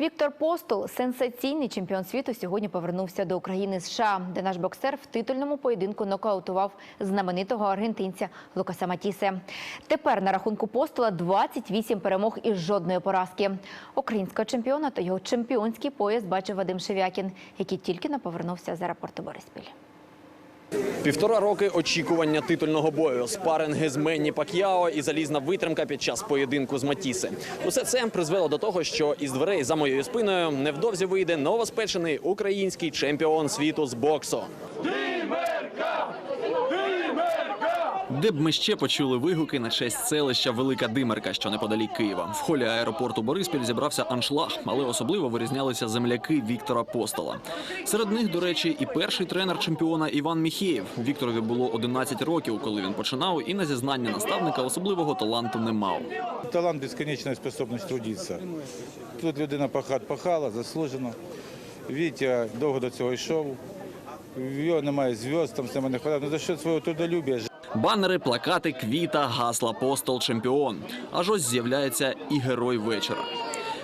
Віктор Постол, сенсаційний чемпіон світу, сьогодні повернувся до України США, де наш боксер в титульному поєдинку нокаутував знаменитого аргентинця Лукаса Матісе. Тепер на рахунку Постола 28 перемог і жодної поразки. Українського чемпіона та його чемпіонський пояс бачив Вадим Шевякін, який тільки не повернувся з аеропорту Бориспіль. Півтора роки очікування титульного бою, спаринги з Менні Пак'яо і залізна витримка під час поєдинку з Матіси. Усе це призвело до того, що із дверей за моєю спиною невдовзі вийде новоспечений український чемпіон світу з боксу. Де б ми ще почули вигуки на честь селища Велика Димерка, що неподалік Києва. В холі аеропорту Бориспіль зібрався аншлаг, але особливо вирізнялися земляки Віктора Постола. Серед них, до речі, і перший тренер чемпіона Іван Міхєєв. Вікторові було 11 років, коли він починав, і на зізнання наставника особливого таланту не мав. Талант безконечна способність трудитися. Тут людина пахат пахала, заслужено. Вітя довго до цього йшов. Його немає зв'язок, там саме не хватає. Ну за що свого трудолюбія, Банери, плакати, квіта, гасла постол, чемпіон. Аж ось з'являється і герой вечора.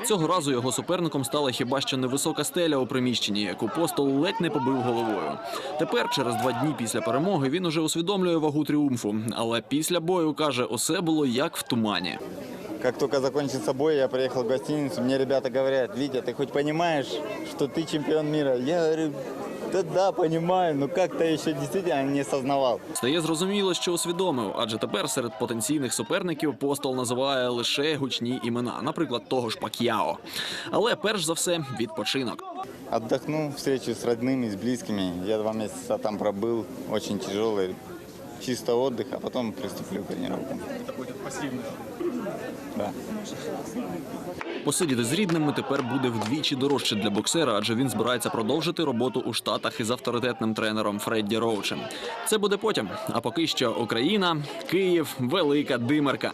Цього разу його суперником стала хіба що невисока стеля у приміщенні, яку постол ледь не побив головою. Тепер, через два дні після перемоги, він уже усвідомлює вагу тріумфу. Але після бою каже, усе було як в тумані. Как только закончится бой, я приехал в гостиницу, мне ребята говорят, Витя, ты хоть понимаешь, что ты чемпион мира? Я говорю, да да, понимаю, но как-то еще действительно не сознавал. Стає зрозуміло, що усвідомив, адже тепер серед потенційних суперників постол називає лише гучні імена, наприклад, того ж Пак'яо. Але перш за все відпочинок. Отдохну, встречу с родными, с близкими. Я два месяца там пробыл, очень тяжелый. Чисто отдых, а потом приступлю к тренировкам. Это будет пассивный Да. Посидіти з рідними тепер буде вдвічі дорожче для боксера, адже він збирається продовжити роботу у штатах із авторитетним тренером Фредді Роучем. Це буде потім. А поки що Україна, Київ, велика димерка.